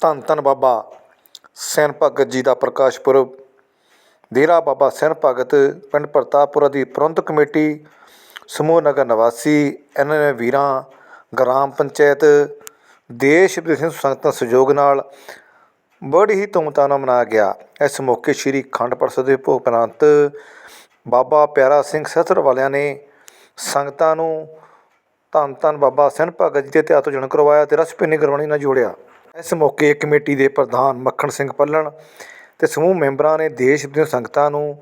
ਧੰਨ ਧੰਨ ਬਾਬਾ ਸੈਨ ਭਗਤ ਜੀ ਦਾ ਪ੍ਰਕਾਸ਼ ਪੁਰਬ ਡੇਰਾ ਬਾਬਾ ਸੈਨ ਭਗਤ, ਪਿੰਡ ਪ੍ਰਤਾਪਪੁਰਾ ਦੀ ਪ੍ਰਬੰਧਕ ਕਮੇਟੀ, ਸਮੂਹ ਨਗਰ ਨਿਵਾਸੀ, ਐਨ ਨੇ ਵੀਰਾਂ, ਗ੍ਰਾਮ ਪੰਚਾਇਤ, ਦੇਸ਼ ਵਿਦੇਸ਼ ਸੰਗਤਾਂ ਸਹਿਯੋਗ ਨਾਲ ਬੜੀ ਹੀ ਧੂਮਧਾਮ ਨਾਲ ਮਨਾਇਆ ਗਿਆ। ਇਸ ਮੌਕੇ ਸ੍ਰੀ ਖੰਡ ਪਰਸੋਂ ਦੇ ਭੋਗ ਉਪਰੰਤ ਬਾਬਾ ਪਿਆਰਾ ਸਿੰਘ ਸਤਰ ਵਾਲਿਆਂ ਨੇ ਸੰਗਤਾਂ ਨੂੰ ਧੰਨ ਧੰਨ ਬਾਬਾ ਸੈਨ ਭਗਤ ਜੀ ਦੇ ਇਤਿਹਾਸ ਤੋਂ ਜਾਣੂ ਕਰਵਾਇਆ ਤੇ ਰਸਪਿੰਨੀ ਗੁਰਬਾਣੀ ਨਾਲ ਜੋੜਿਆ। ਇਸ ਮੌਕੇ ਕਮੇਟੀ ਦੇ ਪ੍ਰਧਾਨ ਮੱਖਣ ਸਿੰਘ ਪੱਲਣ ਅਤੇ ਸਮੂਹ ਮੈਂਬਰਾਂ ਨੇ ਦੇਸ਼ ਦੀਆਂ ਸੰਗਤਾਂ ਨੂੰ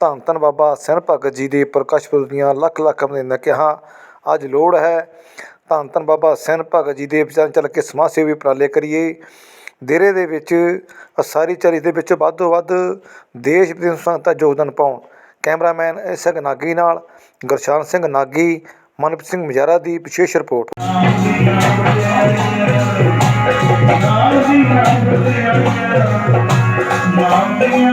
ਧੰਨ ਧੰਨ ਬਾਬਾ ਸੈਨ ਭਗਤ ਜੀ ਦੇ ਪ੍ਰਕਾਸ਼ ਪੁਰਬ ਦੀਆਂ ਲੱਖ ਲੱਖ ਵਧਾਈਆਂ ਕਿਹਾ। ਅੱਜ ਲੋੜ ਹੈ ਧੰਨ ਧੰਨ ਬਾਬਾ ਸੈਨ ਭਗਤ ਜੀ ਦੇ ਵਿਚਾਰ ਚੱਲ ਕੇ ਸਮਾਜ ਸੇਵੀ ਉਪਰਾਲੇ ਕਰੀਏ। ਦੇਰੇ ਦੇ ਵਿੱਚ ਸਾਰੀ ਚਰੀ ਦੇ ਵਿੱਚ ਵੱਧ ਤੋਂ ਵੱਧ ਦੇਸ਼ ਵਿਦੇਸ਼ ਸੰਗਤਾਂ ਯੋਗਦਾਨ ਪਾਉਣ। ਕੈਮਰਾਮੈਨ ਸਿੰਘ ਨਾਗੀ ਨਾਲ ਗੁਰਸ਼ਾਨ ਸਿੰਘ ਨਾਗੀ, ਮਨਪ੍ਰੀਤ ਸਿੰਘ ਮਜਾਰਾ ਦੀ ਵਿਸ਼ੇਸ਼ ਰਿਪੋਰਟ। ਨਾਮ ਦੀਆਂ ਨਾਮ ਦੀਆਂ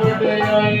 ਵਡਿਆਈਆਂ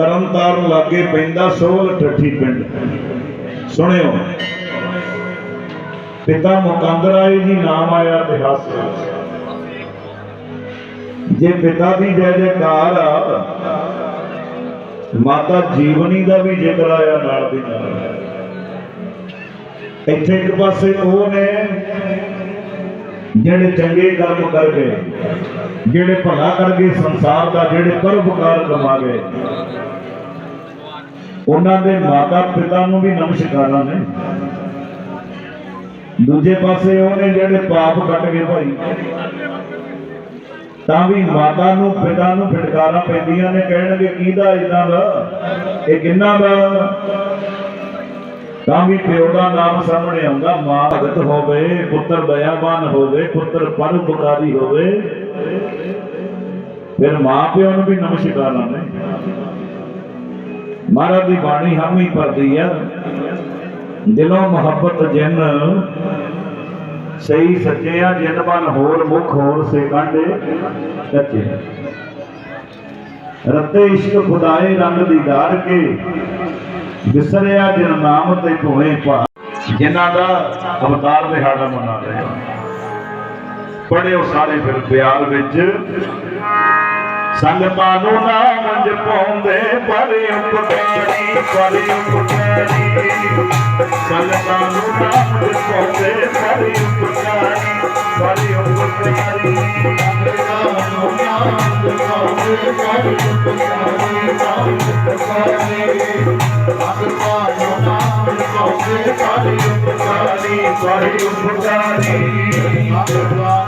ਤਰਨਤਾਰਨ ਲਾਗੇ ਪੈਂਦਾ ਸੋਲ ਠੱਠੀ ਪਿੰਡ। ਸੁਣਿਓ। ਪਿਤਾ ਮੁਕੰਦਰਾਏ ਜੀ ਨਾਮ ਆਇਆ ਇਤਿਹਾਸ ਵਿੱਚ ਜੇ ਪਿਤਾ ਦੀ ਜੈ ਜੈਕਾਰ ਆ, ਮਾਤਾ ਜੀਵਨੀ ਦਾ ਵੀ ਜ਼ਿਕਰ ਆਇਆ, ਨਾਲ ਦੀ ਨਾਲ ਇੱਥੇ ਇੱਕ ਪਾਸੇ ਉਹ ਨੇ ਜਿਹੜੇ ਚੰਗੇ ਕਰਮ ਕਰ ਗਏ, ਜਿਹੜੇ ਭਲਾ ਕਰ ਗਏ, ਸੰਸਾਰ ਦਾ ਜਿਹੜੇ ਪਰਉਪਕਾਰ ਕਮਾ ਗਏ। ਉਹਨਾਂ ਦੇ ਮਾਤਾ ਪਿਤਾ ਨੂੰ ਵੀ ਨਮਸਕਾਰਾਂ ਨੇ। ਦੂਜੇ ਪਾਸੇ ਉਹ ਜਿਹੜੇ ਪਾਪ ਕੱਟ ਗਏ ਭਾਈ, ਤਾਂ ਵੀ ਮਾਤਾ ਨੂੰ, ਪਿਤਾ ਨੂੰ ਫਟਕਾਰਾਂ ਪੈਂਦੀਆਂ ਨੇ, ਕਹਿਣਗੇ, ਕਿਹਦਾ ਇਦਾਂ ਦਾ? ਇਹ ਕਿੰਨਾ ਦਾ? ਤਾਂ ਵੀ ਪਿਓ ਦਾ ਨਾਮ ਸਾਹਮਣੇ ਆਉਂਦਾ ਮਾਂ ਭਗਤ ਹੋਵੇ, ਪੁੱਤਰ ਦਇਆਵਾਨ ਹੋਵੇ, ਪੁੱਤਰ ਪਰਉਪਕਾਰੀ ਹੋਵੇ। ਫਿਰ ਮਾਂ ਪਿਓ ਨੂੰ ਵੀ ਨਮਸਕਾਰਾਂ ਨੇ। ਮਹਾਰਾਜ ਦੀ ਬਾਣੀ ਹਮੀ ਭਰਦੀ ਆ। ਦਿਲੋਂ ਮੁਹੱਬਤ ਜਿਨ ਸਹੀ ਸੱਚਿਆ ਜਿਨ ਬਨ ਹੋਰ ਮੁਖ ਹੋਰ ਸੇ ਕਾਂਡੇ ਕੱਚੇ ਰੱਤੇ ਇਸ਼ਕ ਖੁਦਾਏ ਰੰਗ ਦੀ ਦਾਰ ਕੇ, ਵਿਸਰਿਆ ਜਿਨ ਨਾਮ ਤੇ ਭੋਏ ਪਾ ਜਿਨ੍ਹਾਂ ਦਾ ਅਵਤਾਰ ਦਿਹਾੜਾ ਮਨਾ ਰਹੇ ਹਾਂ। ਪੜਿਓ ਸਾਰੇ ਫਿਰ ਬਿਆਲ ਵਿੱਚ। ਸੰਗਤਾਂ ਨੂੰ ਨਾਮ ਜਪਾਉਂਦੇ ਪਰ ਉਪਕਾਰੀ ਪਰ ਉਪਕਾਰੀ ਸੰਗਤਾਂ ਨੂੰ ਨਾਮ ਜਪਾਉਂਦੇ ਪਰ ਉਪਕਾਰੀ ਪਰ ਉਪਕਾਰੀ ਸੰਗਤਾਂ ਨੂੰ ਨਾਮ ਜਪਾਉਂਦੇ ਪਰ ਉਪਕਾਰੀ ਪਰ ਉਪਕਾਰੀ ਸੰਗਤਾਂ ਨੂੰ ਨਾਮ ਜਪਾਉਂਦੇ ਪਰ ਉਪਕਾਰੀ ਪਰ ਉਪਕਾਰੀ ਸੰਗਤਾਂ ਨੂੰ ਨਾਮ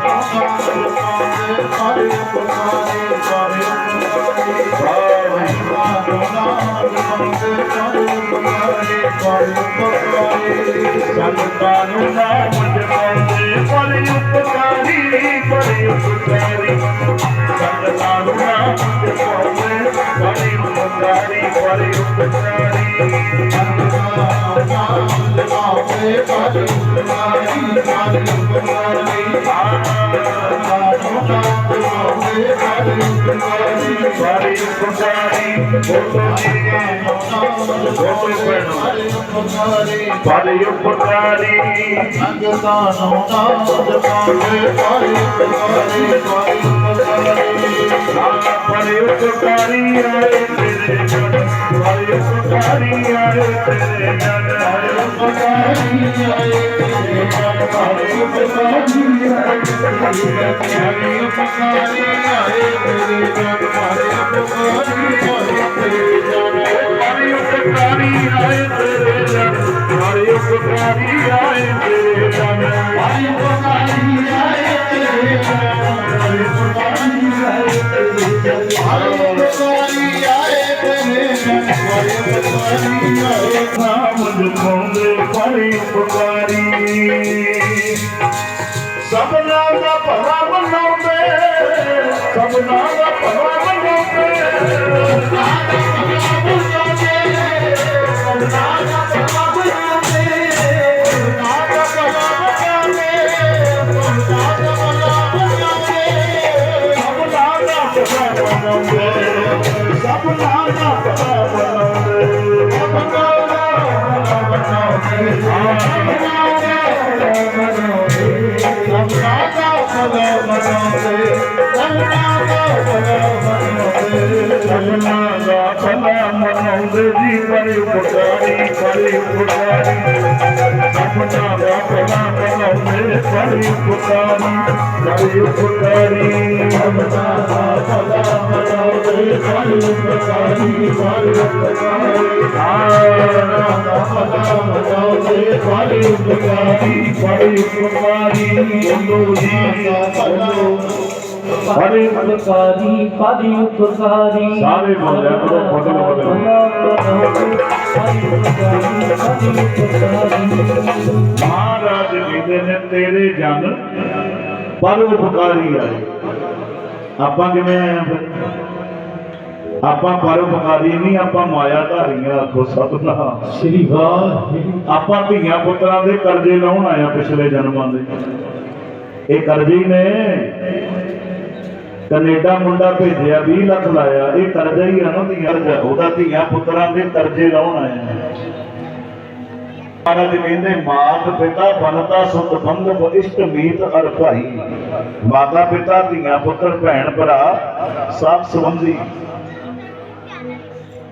ਜਪਾਉਂਦੇ ਪਰ ਉਪਕਾਰੀ ਪਰ ਸੰਤਾਂ ਨੂੰ ਨਾਮ ਜਪਾਉਂਦੇ ਪਰ ਉਪਕਾਰੀ ਪਰ ਉਪਕਾਰੀ ਸੰਤਾਂ ਨੂੰ ਨਾਮ ਜਪਾਉਂਦੇ ਪਰ ਉਪਕਾਰੀ ਪਰ ਉਪਕਾਰੀ ਸੰਤਾਂ ਨੂੰ ਨਾਮ ਜਪਾਉਂਦੇ ਪਰ ਉਪਕਾਰੀ ਸਾਰੀ ਉਪਕਾਰੀ ਬੋਲੋ ਜੀ ਆਏ ਤੇਰੇ ਜਨ ਬੜੇ ਉਪਕਾਰੀ ਆਏ ਤੇਰੇ ਜਨ ਉਪਕਾਰੀ ਆਏ ਸਭਨਾ ਦਾ ਭਲਾ ਮਨਾਉਂਦੇ ਜੀ ਬੜੇ ਉਪਕਾਰੀ ਬੜੇ ਉਪਕਾਰੀ ਸਭਨਾ ਦਾ ਭਲਾ ਮਨਾਉਂਦੇ ਬੜੇ ਉਪਕਾਰੀ ਬੜੇ ਉਪਕਾਰੀ ਸਭਨਾ ਦਾ ਭਲਾ ਮਨਾਉਂਦੇ ਬੜੇ ਉਪਕਾਰੀ ਬੜੇ ਉਪਕਾਰੀ ਬੜੇ ਉਪਕਾਰੀ ਬੜੇ ਉਪਕਾਰੀ ਬੋਲੋ ਜੀ ਬੋਲੋ ਬੜੇ ਉਪਕਾਰੀ ਪਾਦੀ ਉਪਕਾਰੀ? ਸਾਰੇ ਬੋਲਿਆ ਕਰੋ, ਬਦਲ ਬਦਲ। ਮਹਾਰਾਜ ਕਹਿੰਦੇ ਨੇ ਤੇਰੇ ਜਨ ਪਰ ਉਪਕਾਰੀ ਆਏ। ਆਪਾਂ ਕਿਵੇਂ ਆਏ ਆ ਫਿਰ? ਆਪਾਂ ਪਰ ਉਪਕਾਰੀ ਨਹੀਂ ਆਪਾਂ ਮਾਇਆ ਧਾਰੀਆਂ ਆਖੋ ਸਤਨਾ ਸ੍ਰੀ ਵਾਹਿਗੁਰੂ। ਆਪਾਂ ਧੀਆਂ ਪੁੱਤਰਾਂ ਦੇ ਕਰਜ਼ੇ ਲਾਉਣ ਆਇਆ ਪਿਛਲੇ ਜਨਮਾਂ ਦੇ। ਇਹ ਕਰਜ਼ੇ ਨੇ। ਕੈਨੇਡਾ ਮੁੰਡਾ ਭੇਜਿਆ 20 ਲੱਖ ਲਾਇਆ, ਇਹ ਕਰਜ਼ਾ ਹੀ ਆ ਨਾ ਧੀਆਂ ਕਰਜ਼ਾ, ਉਹਦਾ ਧੀਆਂ ਪੁੱਤਰਾਂ ਦੇ ਕਰਜ਼ੇ ਲਾਉਣ ਆਇਆ ਮਹਾਰਾਜ ਕਹਿੰਦੇ, ਮਾਤ ਪਿਤਾ ਬਨਤਾ ਸੁਤ ਬੰਧੁ ਇਸ਼ਟ ਮੀਤ ਅਰ ਭਾਈ। ਮਾਤਾ ਪਿਤਾ, ਧੀਆਂ ਪੁੱਤਰ, ਭੈਣ ਭਰਾ, ਸਭ ਸੰਬੰਧੀ।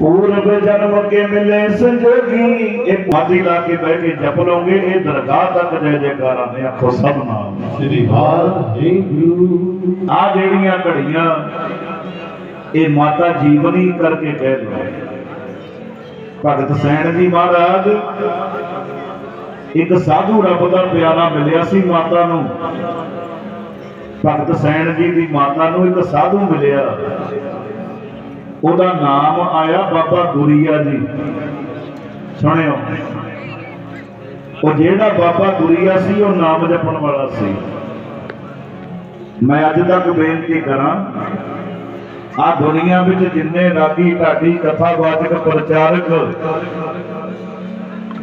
ਪੂਰਬ ਜਨਮ ਕੇ ਮਿਲੇ ਸੰਜੋਗੀ। ਇਹ ਮਾਦੀ ਲਾ ਕੇ ਬਹਿ ਕੇ ਜਪ ਲਓਗੇ ਇਹ ਦਰਗਾਹ ਤੱਕ ਜੈ ਜੈਕਾਰਾਂ ਨੇ ਆਖੋ ਸਭ ਨਾਮ ਸ੍ਰੀ ਵਾਹਿਗੁਰੂ। ਆ ਜਿਹੜੀਆਂ ਘੜੀਆਂ ਇਹ ਮਾਤਾ ਜੀਵਨੀ ਕਰਕੇ ਕਹਿ ਲੋ ਭਗਤ ਸੈਣ ਜੀ ਮਹਾਰਾਜ ਇੱਕ ਸਾਧੂ ਰੱਬ ਦਾ ਪਿਆਰਾ ਮਿਲਿਆ ਸੀ ਮਾਤਾ ਨੂੰ। ਭਗਤ ਸੈਣ ਜੀ ਦੀ ਮਾਤਾ ਨੂੰ ਇੱਕ ਸਾਧੂ ਮਿਲਿਆ। ਉਹਦਾ ਨਾਮ ਆਇਆ ਬਾਬਾ ਗੁਰੀਆ ਜੀ। ਸੁਣਿਓ। ਉਹ ਜਿਹੜਾ ਬਾਬਾ ਗੁਰੀਆ ਸੀ, ਉਹ ਨਾਮ ਜਪਣ ਵਾਲਾ ਸੀ। ਮੈਂ ਅੱਜ ਤੱਕ ਬੇਨਤੀ ਕਰਾਂ, ਆ ਦੁਨੀਆ ਵਿੱਚ ਜਿੰਨੇ ਰਾਗੀ ਢਾਡੀ ਕਥਾਵਾਚਕ ਪ੍ਰਚਾਰਕ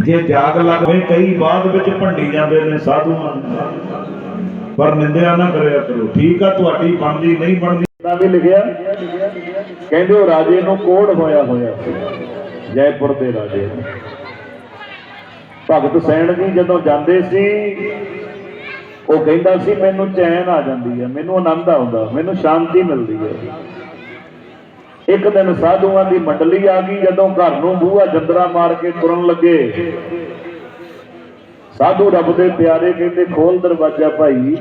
ਜੇ ਜਾਗ ਲੱਗਵੇ ਕਈ ਬਾਅਦ ਵਿੱਚ ਭੰਡੀ ਜਾਂਦੇ ਨੇ ਸਾਧੂਆਂ ਨੂੰ। ਪਰ ਨਿੰਦਿਆ ਨਾ ਕਰਿਆ ਕਰੋ। ਠੀਕ ਆ, ਤੁਹਾਡੀ ਬਣਦੀ, ਨਹੀਂ ਬਣਦੀ ਦਾ ਵੀ ਲਿਖਿਆ, ਕਹਿੰਦੇ ਉਹ ਰਾਜੇ ਨੂੰ ਕੋੜ ਹੋਇਆ ਹੋਇਆ ਜੈਪੁਰ ਦੇ ਰਾਜੇ ਭਗਤ ਸੈਣ ਜੀ ਜਦੋਂ ਜਾਂਦੇ ਸੀ, ਉਹ ਕਹਿੰਦਾ ਸੀ, ਮੈਨੂੰ ਚੈਨ ਆ ਜਾਂਦੀ ਹੈ, ਮੈਨੂੰ ਆਨੰਦ ਆਉਂਦਾ, ਮੈਨੂੰ ਸ਼ਾਂਤੀ ਮਿਲਦੀ ਹੈ। ਇੱਕ ਦਿਨ ਸਾਧੂਆਂ ਦੀ ਮੰਡਲੀ ਆ ਗਈ, ਜਦੋਂ ਘਰ ਨੂੰ ਬੂਹਾ ਜੰਦਰਾ ਮਾਰ ਕੇ ਤੁਰਨ ਲੱਗੇ। ਸਾਧੂ ਰੱਬ ਦੇ ਪਿਆਰੇ ਕਹਿੰਦੇ, ਖੋਲ ਦਰਵਾਜ਼ਾ ਭਾਈ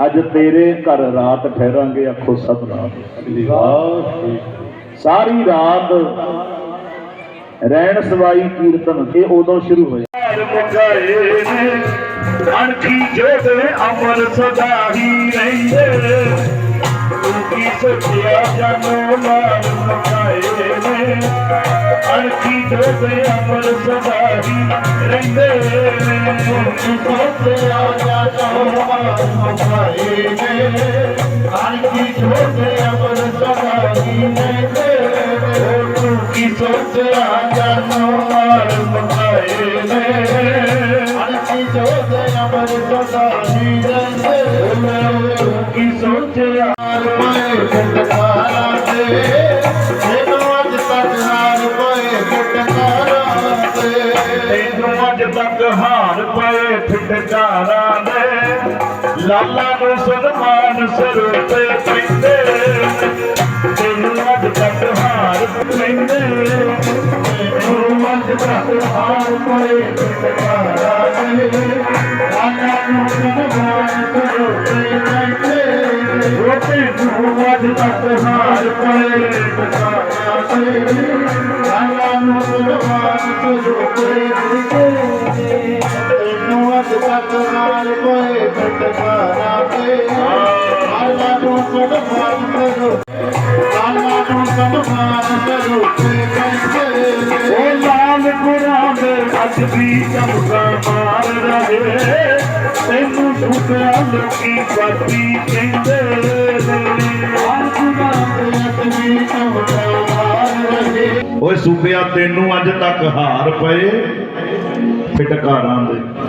ਅੱਜ ਤੇਰੇ ਘਰ ਰਾਤ ਠਹਿਰਾਂਗੇ, ਆਖੋ ਸਤਨਾਮ ਸ੍ਰੀ ਸਾਰੀ ਰਾਤ ਰਹਿਣ ਸਵਾਈ ਕੀਰਤਨ, ਇਹ ਉਦੋਂ ਸ਼ੁਰੂ ਹੋਇਆ। ਅਣਖੀ ਜੋਦੇ ਅਮਰ ਸਦਾ ਹੀ ਰਹਿੰਦੇ। ਕੀ ਸੋਚਿਆ ਜਾਨੋ ਮਾਰ ਮੁਕਾਏ? ਅਣਖੀ ਜੋਦੇ ਅਮਰ ਸਦਾ ਰਹਿੰਦੇ ਤੂੰ ਕੀ ਸੋਚਿਆ ਜਾਨੋ ਮਾਰ ਮੁਕਾਏ ਨੇ ਅਣਖੀ ਜੋਦੇ ਸਦਾ ਰਹਿੰਦੇ ਤੂੰ ਕੀ ਸੋਚਿਆ ਜਾਨੋ ਮਾਰ ਮੁਕਾਏ ਨੇ। ਅਣਖੀ ਜੋਦੇ ਅਮਰ ਸਦਾ ਰਹਿੰਦੇ ਤੂੰ ਕੀ ਸੋਚਿਆ? ਪਏ ਫਟਕਾਰਾਂ ਫਿਟਕਾਰਾਂ ਦੇ ਲਾਲਾ ਨੂੰ ਸਨਮਾਨ ਸਰੂਪੇ ਪਿੰਦੇ। ਤੈਨੂੰ ਅੱਜ ਤੱਕ ਹਾਰ ਪੈਂਦੇ। ਤੈਨੂੰ ਅੱਜ ਤੱਕ ਹਾਰ ਪਏ ਫਿਟਕਾਰਾਂ ਦੇ। ਲਾਲਾ ਨੂੰ ਸਨਮਾਨ ਸਰੂਪੇ ਪਿੰਦੇ। ਰੋਟੀ ਨੂੰ ਅੱਜ ਤੱਕ ਹਾਰ ਪਏ ਫਿਟਕਾਰਾਂ ਦੇ। ਲਾਲਾ ਨੂੰ ਸਨਮਾਨ ਸਰੂਪੇ ਪਿੰਦੇ। ਤੈਨੂੰ ਅੱਜ ਤੱਕ ਆਲਾ ਨੂੰ ਕਰੋ। ਆਲਾ ਨੂੰ ਕਰੋ। ਲਾਲ ਦੇ ਅੱਜ ਵੀ ਚਮਕਾ ਮਾਰ ਰਹੇ। ਤੈਨੂੰ ਸੁਖਿਆ ਲੋਕੀ ਕਹਿੰਦੇ ਓਏ ਸੂਬਿਆ ਤੈਨੂੰ ਅੱਜ ਤੱਕ ਹਾਰ ਪਏ। ਫਿਟਕਾਰਾਂ ਦੇ।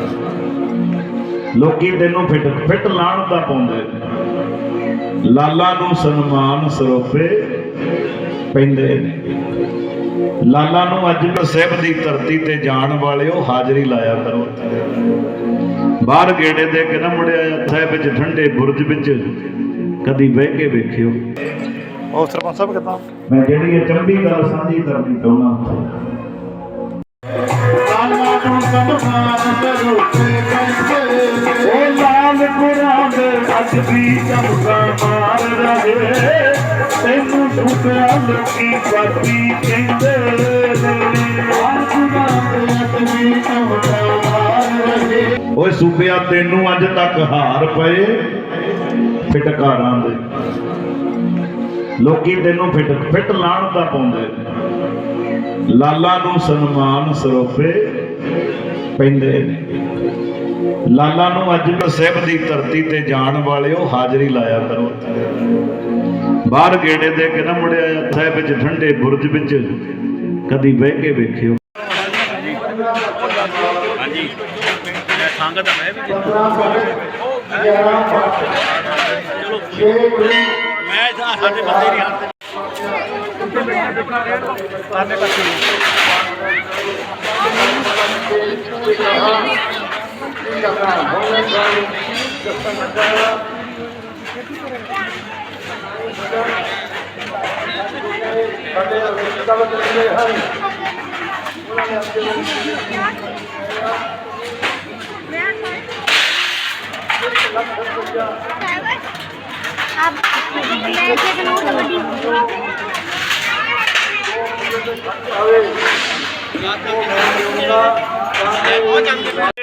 ਲੋਕੀ ਤੈਨੂੰ ਫਿਟ ਫਿਟ ਲਾਣ ਦਾ ਪਾਉਂਦੇ। ਲਾਲਾ ਨੂੰ ਸਨਮਾਨ ਸਰੋਪੇ ਪੈਂਦੇ ਨੇ। ਲਾਲਾ ਨੂੰ ਅੱਜ ਸਾਹਿਬ ਦੀ ਧਰਤੀ ਤੇ ਜਾਣ ਵਾਲਿਓ ਹਾਜ਼ਰੀ ਲਾਇਆ ਕਰੋ ਬਾਹਰ ਗੇੜੇ ਦੇ ਕੇ ਨਾ ਮੁੜਿਆ ਸਾਹਿਬ ਵਿੱਚ ਠੰਡੇ ਬੁਰਜ ਵਿੱਚ ਕਦੀ ਬਹਿ ਕੇ ਵੇਖਿਓ। ਉਹ ਸਰਪੰਚ ਸਾਹਿਬ ਕਿਦਾਂ? ਮੈਂ ਜਿਹੜੀ ਇਹ ਚੰਬੀ ਗੱਲ ਸਾਂਝੀ ਕਰਨੀ ਚਾਹੁੰਦਾ। ਆਲਾ ਨੂੰ ਸਨਮਾਨ ਕਰੋ ਉਹ ਲਾਲ ਗੁਰਾਂ ਦੇ ਅੱਜ ਵੀ ਚਮਕਾ ਮਾਰ ਰਹੇ। ਤੈਨੂੰ ਸੁਖਿਆ ਲੋਕੀ ਬਾਤੀ ਕਹਿੰਦੇ ਅੱਜ ਓਏ ਸੂਬਿਆ, ਤੈਨੂੰ ਅੱਜ ਤੱਕ ਹਾਰ ਪਏ ਫਿਟਕਾਰਾਂ ਦੇ। ਲੋਕੀ ਤੈਨੂੰ ਫਿੱਟ ਫਿੱਟ ਲਾਣ ਦਾ ਪਾਉਂਦੇ ਨੇ। ਲਾਲਾ ਨੂੰ ਸਨਮਾਨ ਸਰੋਪੇ ਪੈਂਦੇ ਨੇ। ਲਾਲਾ ਨੂੰ ਅੱਜ ਸਾਹਿਬ ਦੀ ਧਰਤੀ ਤੇ ਜਾਣ ਵਾਲਿਓ ਹਾਜ਼ਰੀ ਲਾਇਆ ਕਰੋ ਬਾਹਰ ਗੇੜੇ ਦੇ ਕੇ ਨਾ ਮੁੜਿਆ ਸਾਹਿਬ ਵਿੱਚ ਠੰਡੇ ਬੁਰਜ ਵਿੱਚ ਕਦੀ ਬਹਿ ਕੇ ਵੇਖਿਓ। ਮੈਂ ਸਾਡੇ ਬੰਦੇ ਨਹੀਂ ਹੱਥ ਸਾਡੇ ਅਮਰੀਕਾ ਵਿੱਚ ਰਹਿੰਦੇ ਹਨ ਉਹਨਾਂ ਨੇ ਆਪਣੇ ਆਪ ਲੈ ਕੇ ਨੋਟ ਵੱਡੀ ਆਵੇ ਨਾ ਤਾਂ ਕਿ ਉਹਨਾਂ ਦਾ ਬਹੁਤ ਜੰਗ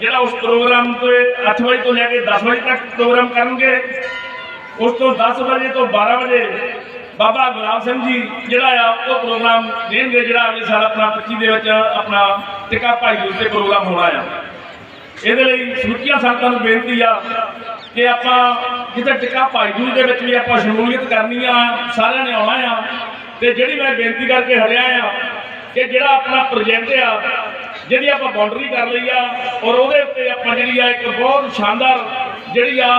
ਜਿਹੜਾ ਉਸ ਪ੍ਰੋਗਰਾਮ 'ਤੇ 8 ਵਜੇ ਤੋਂ ਲੈ ਕੇ 10 ਵਜੇ ਤੱਕ ਪ੍ਰੋਗਰਾਮ ਕਰਨਗੇ, ਉਸ ਤੋਂ 10 ਵਜੇ ਤੋਂ 12 ਵਜੇ ਬਾਬਾ ਗੁਲਾਬ ਸਿੰਘ ਜੀ ਜਿਹੜਾ ਆ, ਉਹ ਪ੍ਰੋਗਰਾਮ ਦੇਣਗੇ, ਜਿਹੜਾ ਅਗਲੇ ਸਾਲ ਆਪਣਾ 25 ਦੇ ਵਿੱਚ ਆਪਣਾ ਟਿਕਾ ਭਾਈ ਦੂਜ ਤੇ ਪ੍ਰੋਗਰਾਮ ਹੋਣਾ ਆ। ਇਹਦੇ ਲਈ ਸਮੁੱਚੀਆਂ ਸੰਗਤਾਂ ਨੂੰ ਬੇਨਤੀ ਆ ਕਿ ਆਪਾਂ ਜਿੱਥੇ ਟਿਕਾ ਭਾਈ ਦੂਜ ਦੇ ਵਿੱਚ ਵੀ ਆਪਾਂ ਸ਼ਮੂਲੀਅਤ ਕਰਨੀ ਆ, ਸਾਰਿਆਂ ਨੇ ਆਉਣਾ ਆ, ਤੇ ਜਿਹੜੀ ਮੈਂ ਬੇਨਤੀ ਕਰਕੇ ਹਟਿਆ ਆ ਕਿ ਜਿਹੜਾ ਆਪਣਾ ਪ੍ਰੋਜੈਕਟ ਆ ਜਿਹੜੀ ਆਪਾਂ ਬਾਉਂਡਰੀ ਕਰ ਲਈ ਆ, ਔਰ ਉਹਦੇ ਉੱਤੇ ਆਪਾਂ ਜਿਹੜੀ ਆ ਇੱਕ ਬਹੁਤ ਸ਼ਾਨਦਾਰ ਜਿਹੜੀ ਆ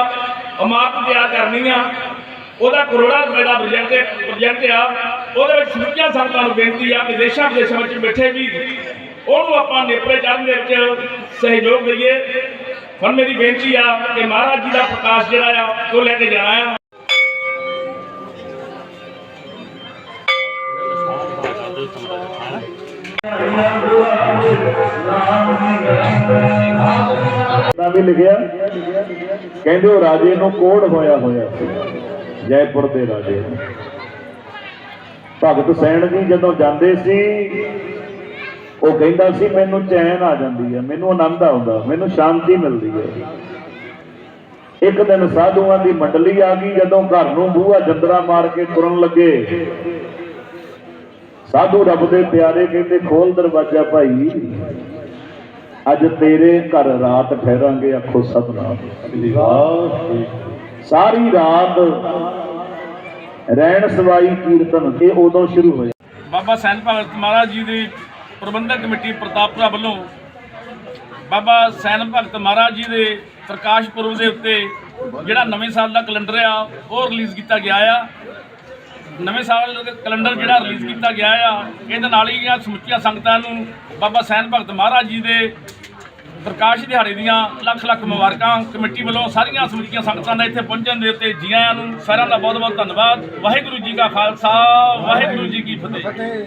ਇਮਾਰਤ ਤਿਆਰ ਕਰਨੀ ਆ, ਉਹਦਾ ਕਰੋੜਾਂ ਰੁਪਏ ਦਾ ਪ੍ਰੋਜੈਕਟ ਪ੍ਰੋਜੈਕਟ ਆ। ਉਹਦੇ ਵਿੱਚ ਸਮੁੱਚੀਆਂ ਸੰਗਤਾਂ ਨੂੰ ਬੇਨਤੀ ਆ ਕਿ ਦੇਸ਼ਾਂ ਵਿਦੇਸ਼ਾਂ ਵਿੱਚ ਬੈਠੇ ਵੀ ਉਹਨੂੰ ਆਪਾਂ ਨੇਪਰੇ ਚੜ੍ਹਨ ਦੇ ਵਿੱਚ ਸਹਿਯੋਗ ਦਈਏ। ਹੁਣ ਮੇਰੀ ਬੇਨਤੀ ਆ ਕਿ ਮਹਾਰਾਜ ਜੀ ਦਾ ਪ੍ਰਕਾਸ਼ ਜਿਹੜਾ ਆ, ਉਹ ਲੈ ਕੇ ਜਾਣਾ ਆ। ਨਾ ਵੀ ਲਿਖਿਆ, ਕਹਿੰਦੇ ਉਹ ਰਾਜੇ ਨੂੰ ਕੋੜ ਹੋਇਆ ਹੋਇਆ ਜੈਪੁਰ ਦੇ ਰਾਜੇ ਭਗਤ ਸੈਣ ਜੀ ਜਦੋਂ ਜਾਂਦੇ ਸੀ, ਉਹ ਕਹਿੰਦਾ ਸੀ, ਮੈਨੂੰ ਚੈਨ ਆ ਜਾਂਦੀ ਹੈ, ਮੈਨੂੰ ਆਨੰਦ ਆਉਂਦਾ, ਮੈਨੂੰ ਸ਼ਾਂਤੀ ਮਿਲਦੀ ਹੈ। ਇੱਕ ਦਿਨ ਸਾਧੂਆਂ ਦੀ ਮੰਡਲੀ ਆ ਗਈ, ਜਦੋਂ ਘਰ ਨੂੰ ਬੂਹਾ ਜੰਦਰਾ ਮਾਰ ਕੇ ਤੁਰਨ ਲੱਗੇ। ਸਾਧੂ ਰੱਬ ਦੇ ਪਿਆਰੇ ਕਹਿੰਦੇ, ਖੋਲ ਦਰਵਾਜ਼ਾ ਭਾਈ ਅੱਜ ਤੇਰੇ ਘਰ ਰਾਤ ਠਹਿਰਾਂਗੇ ਆਖੋ ਸਤਨਾਮ ਵਾਹਿਗੁਰੂ। ਸਾਰੀ ਰਾਤ ਰਹਿਣ ਸਵਾਈ ਕੀਰਤਨ ਇਹ ਉਦੋਂ ਸ਼ੁਰੂ ਹੋਇਆ ਬਾਬਾ ਸੈਨ ਭਗਤ ਮਹਾਰਾਜ ਜੀ ਦੀ ਪ੍ਰਬੰਧਕ ਕਮੇਟੀ ਪ੍ਰਤਾਪਪੁਰਾ ਵੱਲੋਂ ਬਾਬਾ ਸੈਨ ਭਗਤ ਮਹਾਰਾਜ ਜੀ ਦੇ ਪ੍ਰਕਾਸ਼ ਪੁਰਬ ਦੇ ਉੱਤੇ ਜਿਹੜਾ ਨਵੇਂ ਸਾਲ ਦਾ ਕੈਲੰਡਰ ਆ, ਉਹ ਰਿਲੀਜ਼ ਕੀਤਾ ਗਿਆ ਆ ਨਵੇਂ ਸਾਲ ਦਾ ਕੈਲੰਡਰ ਜਿਹੜਾ ਰਿਲੀਜ਼ ਕੀਤਾ ਗਿਆ ਆ, ਇਹਦੇ ਨਾਲ ਹੀ ਆ ਸਮੁੱਚੀਆਂ ਸੰਗਤਾਂ ਨੂੰ ਬਾਬਾ ਸੈਨ ਭਗਤ ਮਹਾਰਾਜ ਜੀ ਦੇ ਪ੍ਰਕਾਸ਼ ਦਿਹਾੜੇ ਦੀਆਂ ਲੱਖ ਲੱਖ ਮੁਬਾਰਕਾਂ ਕਮੇਟੀ ਵੱਲੋਂ ਸਾਰੀਆਂ ਸਮੁੱਚੀਆਂ ਸੰਗਤਾਂ ਦਾ ਇੱਥੇ ਪਹੁੰਚਣ ਦੇ ਉੱਤੇ ਜੀ ਆਇਆਂ ਨੂੰ ਸਾਰਿਆਂ ਦਾ ਬਹੁਤ ਬਹੁਤ ਧੰਨਵਾਦ। ਵਾਹਿਗੁਰੂ ਜੀ ਕਾ ਖਾਲਸਾ, ਵਾਹਿਗੁਰੂ ਜੀ ਕੀ ਫਤਿਹ।